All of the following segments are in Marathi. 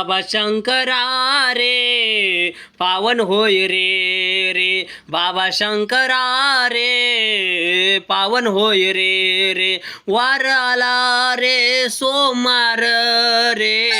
बाबा शंकरा रे पावन होय रे रे. बाबा शंकरा रे पावन होय रे रे. वार आला रे सोमार रे.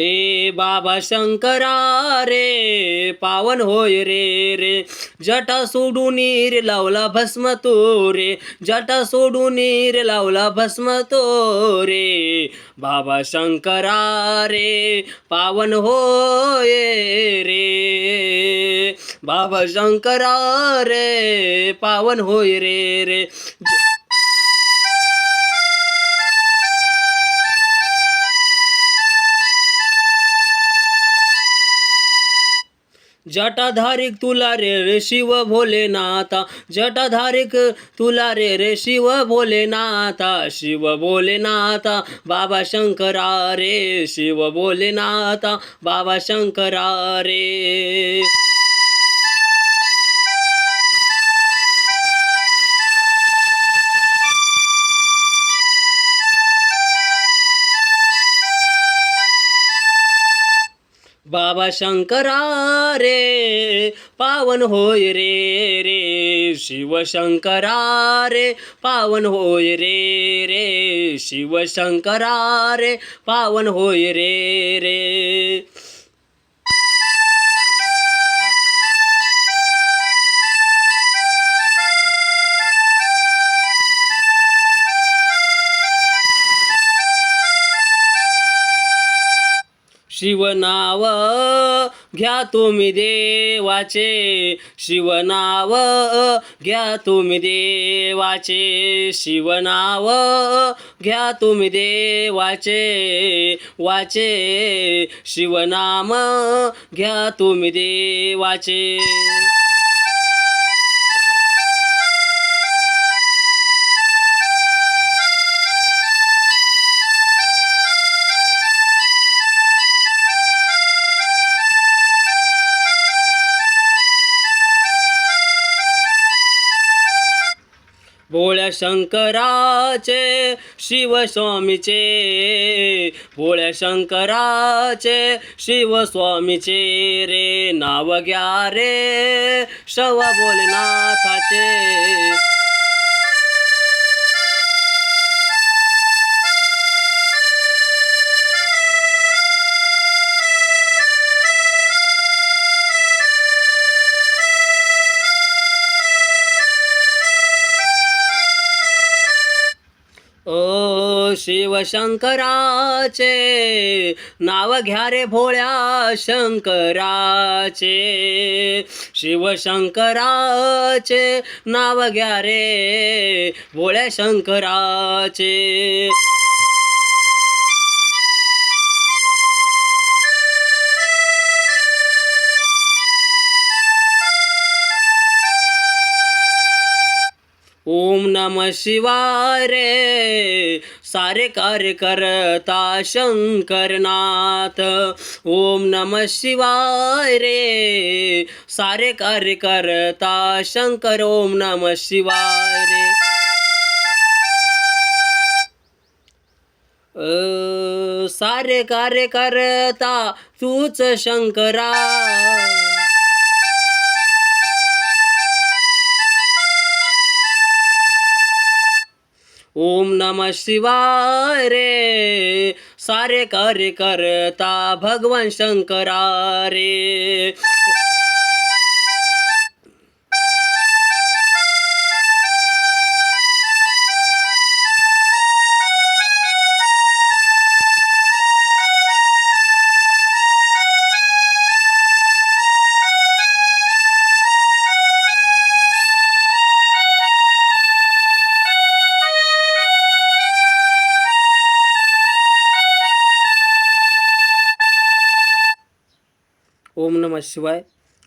ए बाबा शंकरा रे पावन होय रे रे. जटा सोडून रे लावला भस्म तो रे जटा सोडून रे लावला भस्म तो रे बाबा शंकरा रे पावन होय रे. बाबा शंकरा रे पावन होय रे रे. जटाधारिक तुला रे रे शिव भोलेनाथा. जटाधारिक तुला रे रे शिव भोलेनाथा. शिव भोलेनाथा बाबा शंकरा रे. शिव भोलेनाथा बाबा शंकरा रे. बाबा शंकरा रे पावन होय रे रे. शिव शंकरा रे पावन होय रे रे. शिव शंकरा रे पावन होय रे रे. शिवनाव घ्या तुम्ही देवाचे. शिवनाव घ्या तुम्ही देवाचे. शिवनाव घ्या तुम्ही देवाचे. वाचे. शिवनाम घ्या तुम्ही देवाचे. भोळ्या शंकराचे शिवस्वामीचे. भोळ्या शंकराचे शिवस्वामीचे रे. नाव घ्या रे शवा भोलेनाथाचे. ओ शिवशंकराचे नाव घ्या रे भोळ्या शंकराचे. शिवशंकराचे नाव घ्या रे भोळ्या शंकराचे. नम शिवाय रे सारे कार्य करता शंकरनाथ। ओम नम शिवाय रे सारे कार्य करता शंकर ओम नम शिवाय रे सारे कार्य करता तूच शंकरा। ओम नम शिवाय रे। सारे कार्य करता भगवान शंकरा रे ओम नमः शिवाय.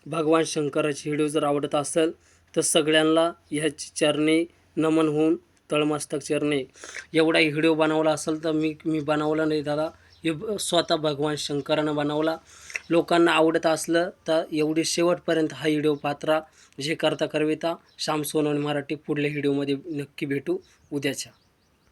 भगवान शंकराची व्हिडिओ जर आवडत असेल तर सगळ्यांना ह्याची चरणी नमन होऊन तळमस्तक चरणे. एवढा व्हिडिओ बनवला असेल तर मी मी बनवला नाही दादा. हे स्वतः भगवान शंकरानं बनवला. लोकांना आवडत असलं तर एवढी शेवटपर्यंत हा व्हिडिओ पात्रा जे करता करविता श्याम सोनवणे मराठी पुढल्या व्हिडिओमध्ये नक्की भेटू. उद्याच्या.